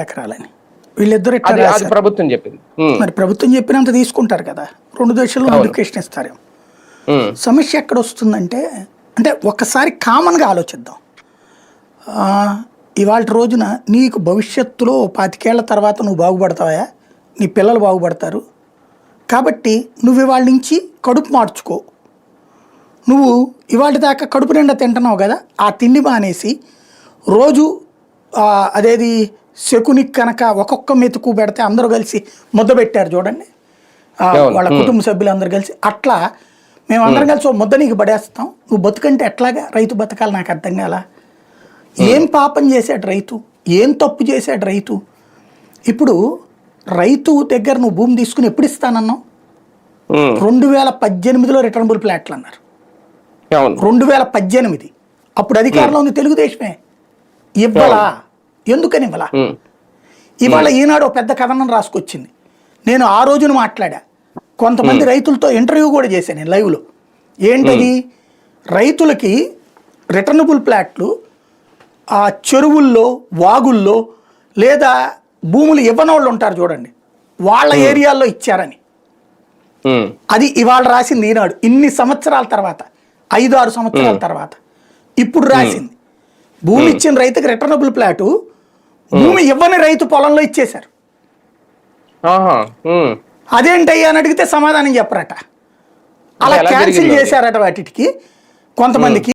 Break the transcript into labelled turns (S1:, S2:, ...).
S1: ఎకరాలని. వీళ్ళిద్దరు
S2: ప్రభుత్వం చెప్పింది.
S1: మరి ప్రభుత్వం చెప్పినంత తీసుకుంటారు కదా. రెండు దశల్లో నోటిఫికేషన్ ఇస్తారేమో
S2: ఉమ్,
S1: సమస్య ఎక్కడ వస్తుందంటే అంటే ఒకసారి కామన్గా ఆలోచిద్దాం. ఇవాళ రోజున నీకు భవిష్యత్తులో పాతికేళ్ళ తర్వాత నువ్వు బాగుపడతావా? నీ పిల్లలు బాగుపడతారు. కాబట్టి నువ్వు ఇవాళ నుంచి కడుపు మార్చుకో. నువ్వు ఇవాళ దాకా కడుపు నిండా తింటున్నావు కదా ఆ తిండి మానేసి రోజు అదేది శకుని కనుక ఒక్కొక్క మెతుకు పెడితే అందరూ కలిసి ముద్ద పెట్టారు చూడండి. వాళ్ళ కుటుంబ సభ్యులందరూ కలిసి. అట్లా మేము అందరం కలిసి ఓ ముద్ద నీకు పడేస్తాం. నువ్వు బతుకంటే ఎట్లాగా రైతు బతకాలి నాకు అర్థం కాల? ఏం పాపం చేశాడు రైతు? ఏం తప్పు చేశాడు రైతు? ఇప్పుడు రైతు దగ్గర నువ్వు భూమి తీసుకుని ఎప్పుడు ఇస్తానన్నావు? రెండు వేల పద్దెనిమిదిలో రిటర్నబుల్ ప్లాట్లు అన్నారు. రెండు వేల పద్దెనిమిది. అప్పుడు అధికారంలో ఉంది తెలుగుదేశమే. ఇవ్వలా? ఎందుకని ఇవ్వలా ఇవాళ ఈనాడు పెద్ద కథనం రాసుకొచ్చింది. నేను ఆ రోజున మాట్లాడా. కొంతమంది రైతులతో ఇంటర్వ్యూ కూడా చేశాను నేను లైవ్లో. ఏంటది? రైతులకి రిటర్నబుల్ ప్లాట్లు ఆ చెరువుల్లో వాగుల్లో లేదా భూములు ఇవ్వని వాళ్ళు ఉంటారు చూడండి. వాళ్ళ ఏరియాల్లో ఇచ్చారని. అది ఇవాళ రాసింది ఈనాడు. ఇన్ని సంవత్సరాల తర్వాత ఐదు ఆరు సంవత్సరాల తర్వాత. ఇప్పుడు రాసింది. భూమి ఇచ్చిన రైతుకి రిటర్నబుల్ ప్లాటు భూమి ఇవ్వని రైతు పొలంలో ఇచ్చేశారు. అదేంటయ్యా అని అడిగితే సమాధానం చెప్పరట. అలా క్యాన్సిల్? చేశారట వాటికి కొంతమందికి.